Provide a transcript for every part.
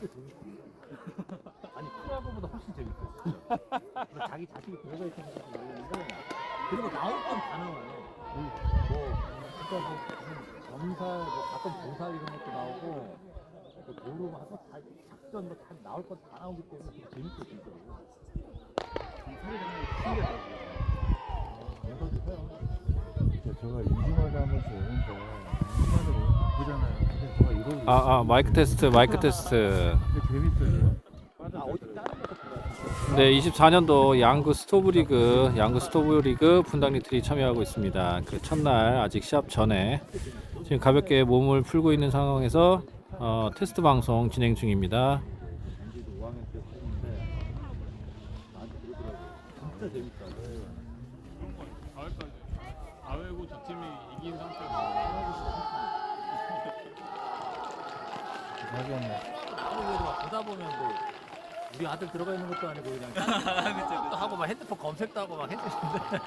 진짜. 아니 프로야구보다 훨씬 재밌어. 진짜. 자기 자식이 들어가 있는 건지 모르겠는데 그리고 나올 건 다 나와요. 뭐 그러니까 뭐 무슨 검사, 뭐 가끔 보사 이런 것도 나오고 그 도로 가서 다 작전 뭐다 나올 것다 나오기 때문에 되게 재밌어 정말 신기하더라고요. 영상도 해요. 저가 인증마다 한 번씩 오는데 인증마 근데 이러고 아, 아 마이크 테스트 마이크 테스트 재밌어요. 아? 네 24년도 양구 스토브 리그 양구 스토브 리그 분당 리틀이 참여하고 있습니다 그 첫날 아직 시합 전에 지금 가볍게 몸을 풀고 있는 상황에서 어, 테스트 방송 진행 중입니다 전지도 5학년 때 했는데 나한테 그러더라고. 진짜 재밌다. 가을까지 아외고 저 팀이 이긴 상태로 자기는 아무래도 막 보다 보면 뭐 우리 아들 들어가 있는 것도 아니고 그냥 또 하고 막 핸드폰 검색도 하고 막 했었는데.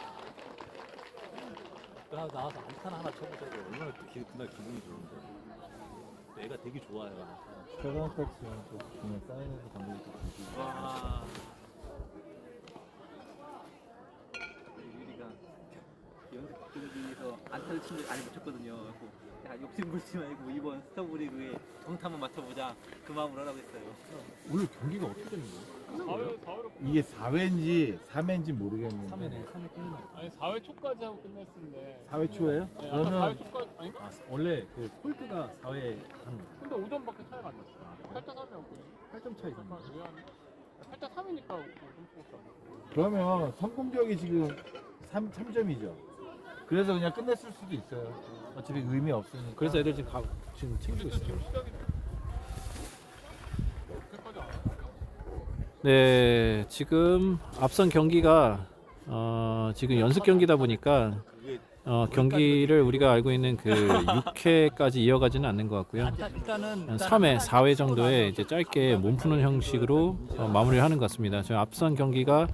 그러고 나와서 안타나 하나 쳐보자고. 얼마나 기, 그날 기분이 좋은데. 애가 되게 좋아요. 초등학교 지금 또 보면 사인해서 감독이 또. 와. 유리가 연습 경기에서 안타를 친줄 알고 쳤거든요. 그래서 야 욕심 부리지 말고 이번 스타브리그에 정타 한번 맞춰보자. 그 마음으로 하라고 했어요. 오늘 경기가 어떻게 되는 거예요? 4회 4회로 이게 4회인지 3회인지 모르겠는데. 3회네 3회 끝나 아니 4회 초까지 하고 끝냈는데. 4회 초에요? 네, 아까 그러면 4회 초까지 아닌가? 아, 원래 그 콜트가 4회 한 근데 5점밖에 차이가 안 났어 8대 3이었거든 8점 차이 잠깐 왜안 8대 3이니까 5점 뽑았어 그러면 성공적이 지금 3, 3점이죠. 그래서 그냥 끝냈을 수도 있어요. 어차피 의미 없으니까. 그래서 애들 지금 가, 지금 챙기고 있어요 지금. 네 지금 앞선 경기가 어, 지금 연습 경기다 보니까 어, 경기를 우리가 알고 있는 그 6회까지 이어가지는 않는 것 같고요 안타 일단은 한 3회, 4회 정도에 이제 짧게 몸 푸는 형식으로 어, 마무리를 하는 것 같습니다. 저희 앞선 경기가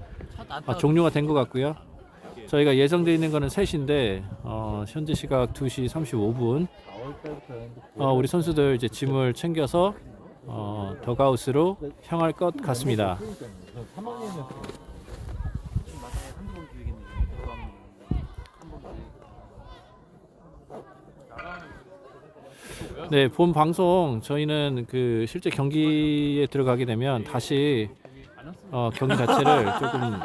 아, 종료가 된 것 같고요. 저희가 예정되어 있는 거는 3시인데 어, 현재 시각 2시 35분. 4월 달부터 했는데 어, 우리 선수들 이제 짐을 챙겨서 어, 더가웃으로 향할 것 같습니다. 3학년이었어요. 좀 맞아요. 한두 번 기회겠네요. 그거 한번 기회. 나가는 네, 본 방송 저희는 그 실제 경기에 들어가게 되면 다시 어, 경기 자체를 조금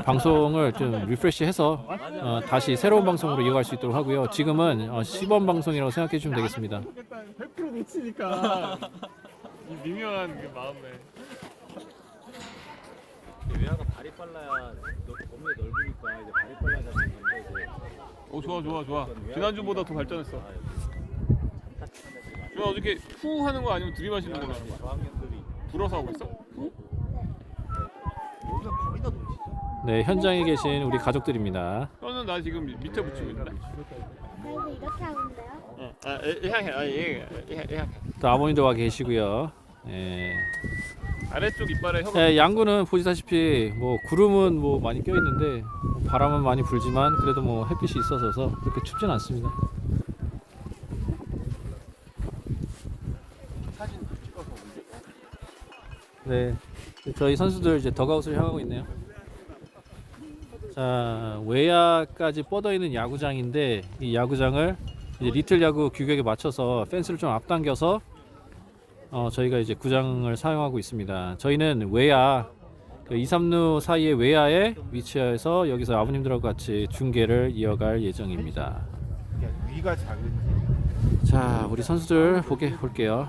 방송을 좀 리프레시해서 어, 다시 새로운 방송으로 이어갈 수 있도록 하고요. 지금은 어, 시범 방송이라고 생각해 주시면 되겠습니다. 100% 놓치니까 이 미묘한 그 마음에 외야가 발이 빨라야 범위가 넓으니까 이제 발이 빨라야 되는 건데 이제 오 좋아 좋아 좋아 지난주보다 더 발전했어 좋아 어저께 후 하는 거 아니면 들이마시는 거나 저학년들이 불어서 하고 있어? 여기가 거의 다 놓치죠 네, 현장에 계신 우리 가족들입니다. 혀는 나 지금 밑- 밑에 붙이고 있는데 그래서 이렇게 하면 돼요? 어, 아, 향해, 아, 예, 예, 예. 또 아버님도 와 계시고요. 예. 아래쪽 이빨에 혀가 네, 양구는 보시다시피 뭐 구름은 뭐 많이 껴 있는데 뭐 바람은 많이 불지만 그래도 뭐 햇빛이 있어서 그렇게 춥진 않습니다. 네, 저희 선수들 이제 더가웃을 향하고 있네요. 자, 외야까지 뻗어 있는 야구장인데 이 야구장을 이제 리틀 야구 규격에 맞춰서 펜스를 좀 앞당겨서 어, 저희가 이제 구장을 사용하고 있습니다. 저희는 외야 그 2, 3루 사이의 외야에 위치해서 여기서 아버님들하고 같이 중계를 이어갈 예정입니다. 위가 작은지 자, 우리 선수들 보게 볼게요.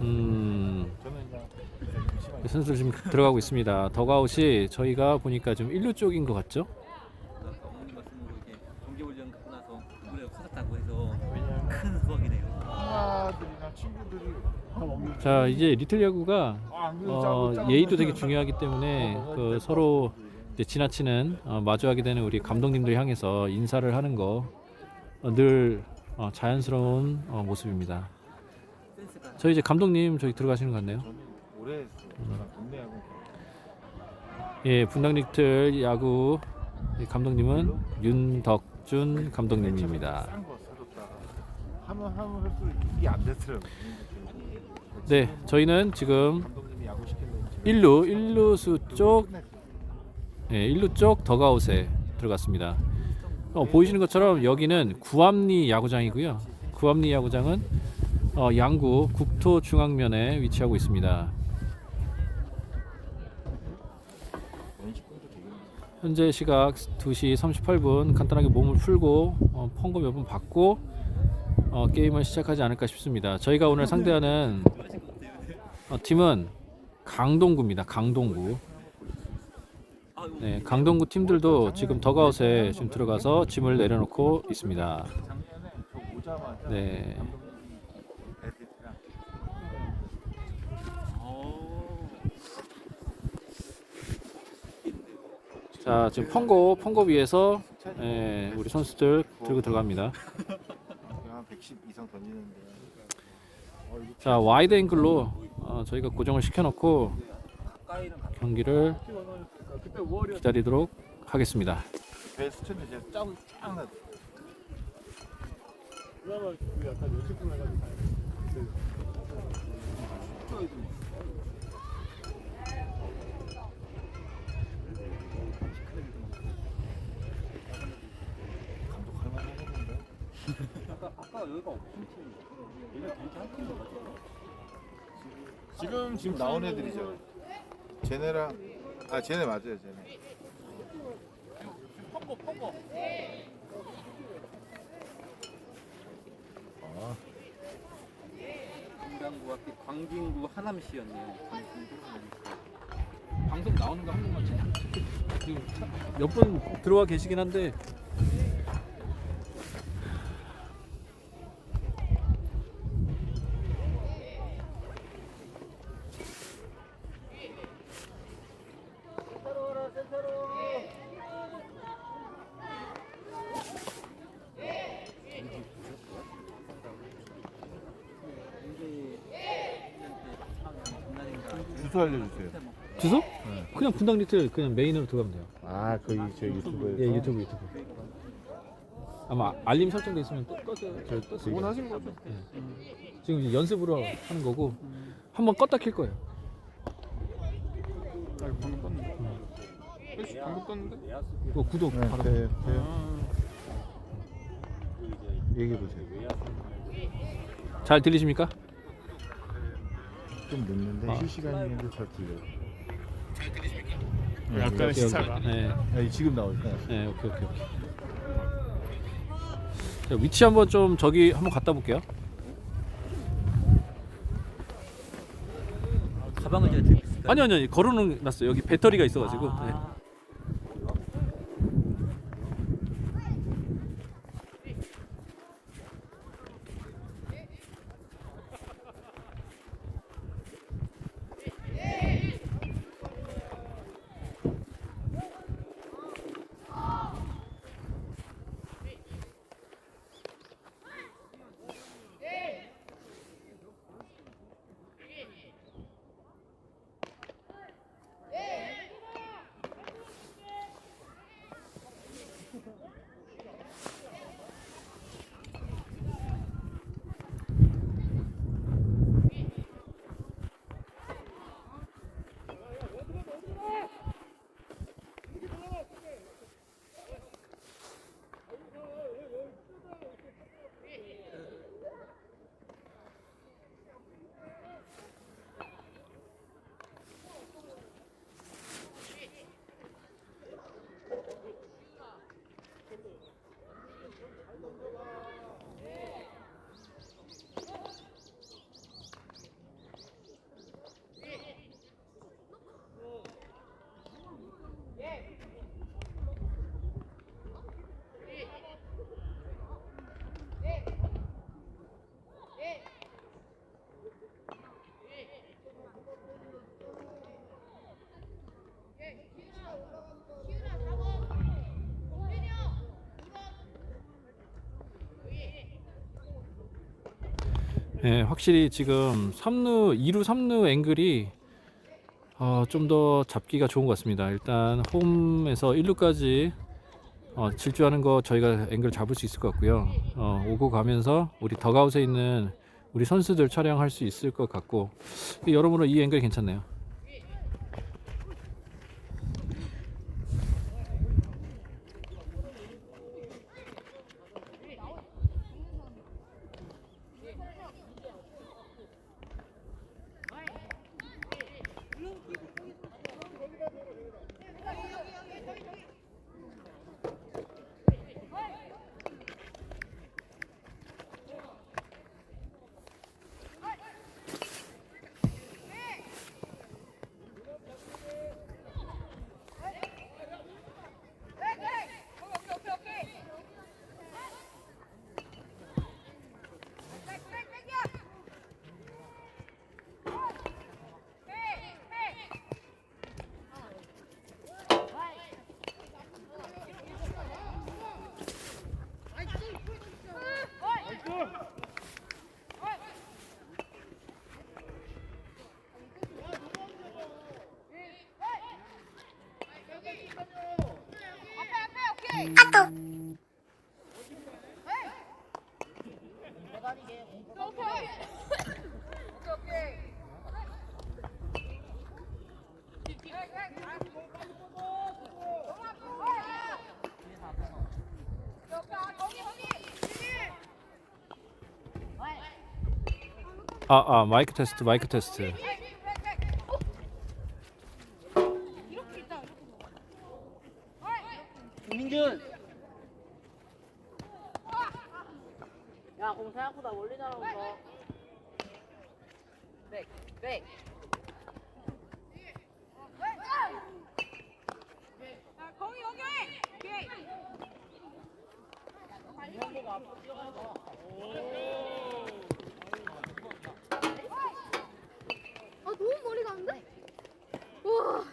음, 저는 그냥 우리 선수들 지금 들어가고 있습니다. 더가웃이 저희가 보니까 좀 1루 쪽인 것 같죠? 자, 이제 리틀 야구가 어, 예의도 되게 중요하기 때문에 그 서로 지나치는 어, 마주하게 되는 우리 감독님들 향해서 인사를 하는 거늘 어, 자연스러운 어, 모습입니다. 저희 이제 감독님 저기 들어가시는 것 같네요. 예, 분당 리틀 야구 이 감독님은 윤덕준 감독님입니다. 네, 저희는 지금 감독님이 야구 시키려고 1루, 1루수 쪽, 예, 1루 쪽 더가웃에 들어갔습니다. 어, 보이시는 것처럼 여기는 구암리 야구장이고요. 구암리 야구장은 어, 양구 국토 중앙면에 위치하고 있습니다. 연식분도 되게 현재 시각 2시 38분 간단하게 몸을 풀고 어, 펑고 몇번 받고 어, 게임을 시작하지 않을까 싶습니다. 저희가 오늘 상대하는 어, 팀은 강동구입니다. 강동구. 네, 강동구 팀들도 지금 더가웃에 지금 들어가서 짐을 내려놓고 있습니다. 네. 감독님이 애들이랑 자, 지금 펑고 펑고 위에서 예, 우리 선수들 들고 들어갑니다. 한110 이상 던지는데 자, 와이드 앵글로 어, 저희가 고정을 시켜놓고 경기를 기다리도록 하겠습니다. 이제. 그나마 그 약간 연습을 해가지고 가야 돼. 감독 할 만하겠는데. 아까 여기가 없는 팀인데. 얘네 괜찮은 팀인 것 같아. 지금 지금 나온 애들이죠. 쟤네랑 아 쟤네 맞아요 쟤네. 아, 강당구 앞에 광진구 하남시였네요. 광진구 하남시. 방송 나오는 거 한 번만 지금 몇 분 들어와 계시긴 한데 주소 알려주세요. 주소? 그냥 분당 리틀 그냥 메인으로 들어가면 돼요. 아 거기 저 유튜브에서. 예, 유튜브 유튜브. 아마 알림 설정돼 있으면 저 떴어요. 원하신 거죠? 지금 이제 연습으로 하는 거고 한번 껐다 킬 거예요. 아 이거 방금 떴는데. 어, 방금 떴는데? 이거 구독 네, 바로. 돼요, 돼요. 아, 얘기해 보세요. 잘 들리십니까? 좀 늦는데 아. 실시간인데 잘 들려요. 잘 들리십니까? 약간의 시차가. 네, 네, 지금 나오죠. 네, 오케이 오케이 오케이. 자, 위치 한번 좀 저기 한번 갔다 볼게요. 가방을 제가 들고 있을까요? 아니 아니 아니 걸어놓은 놨어요. 여기 배터리가 있어가지고. 네. 아, 네, 확실히 지금 3루, 2루, 3루 앵글이 어, 좀 더 잡기가 좋은 것 같습니다. 일단 홈에서 1루까지 어, 질주하는 거 저희가 앵글 잡을 수 있을 것 같고요. 어, 오고 가면서 우리 더가웃에 있는 우리 선수들 촬영할 수 있을 것 같고 여러모로 이 앵글 괜찮네요. 아, 아, 마이크 테스트, 마이크 테스트. 김민준. 야, 공 생각보다 멀리 날아온다. 백, 백. 아 너무 머리 가는데? 우와.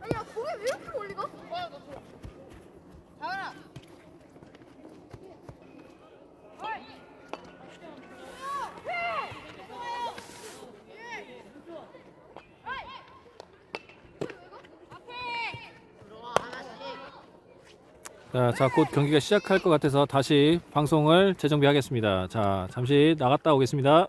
아니야 공이 왜 이렇게 멀리 가? 자, 자, 곧 경기가 시작할 것 같아서 다시 방송을 재정비하겠습니다. 자, 잠시 나갔다 오겠습니다.